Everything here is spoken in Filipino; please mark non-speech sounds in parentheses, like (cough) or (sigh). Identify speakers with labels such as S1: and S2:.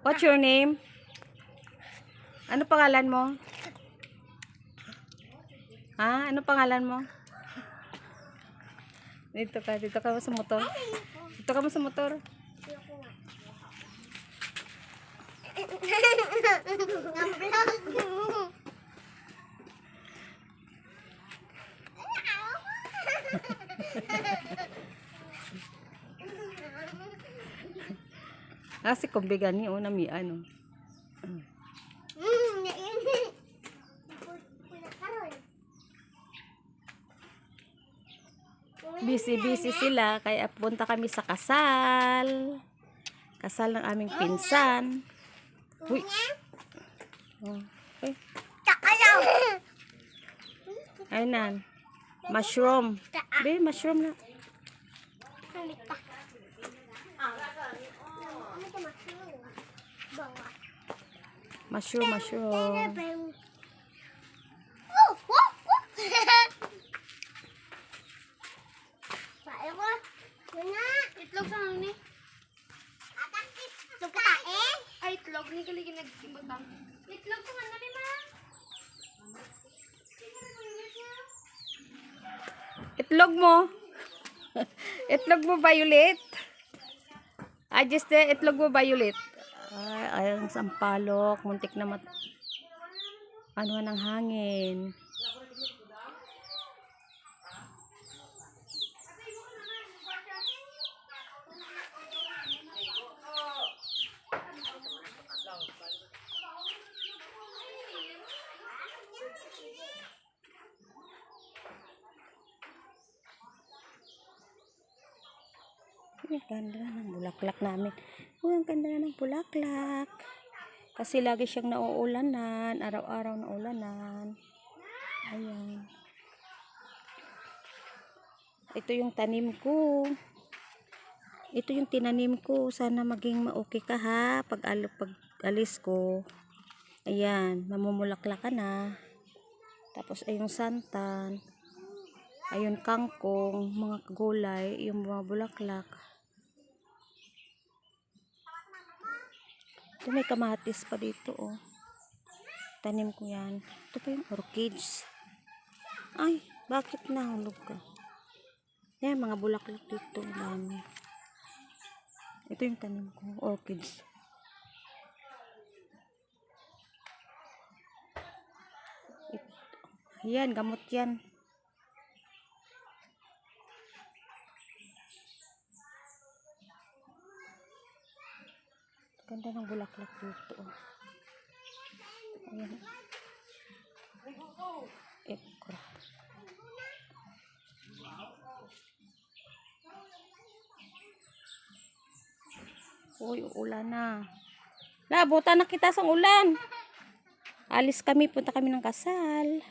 S1: What's your name? Ano pangalan mo? Ha? Ano pangalan mo? Dito ka, dito ka sa motor. Dito ka mo sa motor. (laughs) Kasi kumbigan ni una mi ano. Busy-busy sila kaya punta kami sa kasal. Kasal ng aming pinsan. Uy. Oh. Uy. Ayun na. Mushroom. Be, mushroom na. Mushroom, mushroom.
S2: Itlog sa ni. Itlog ka? Ay, itlog. Ni kaligin nagsimbutang. Itlog sa ano ni ma?
S1: Itlog mo. (laughs) itlog mo, Violet. Ah, just itlog mo, Violet. Ay, ayun, sampalok. Muntik na mat... Ano ng hangin. Ang ganda ng bulaklak namin. Uy, ang ganda ng bulaklak. Kasi lagi siyang nauulanan. Araw-araw naulanan. Ayan. Ito yung tanim ko. Ito yung tinanim ko. Sana maging ma-okay ka ha. Pag, al- pag alis ko. Ayan. Mamumulaklak ka na. Tapos ay yung santan. Ayun kangkong. Mga gulay. Yung mga bulaklak. Ito may kamatis pa dito, oh. Tanim ko yan. Ito pa yung orchids. Ay, bakit nahulog ka? Yan, mga bulaklak dito. Dami. Ito yung tanim ko, orchids. Yan, gamot yan. Ganda ng bulaklak dito. oh. Ayan. Crap. Uy, ulan na. Labutan na kita sa ulan. Alis kami, punta kami ng kasal.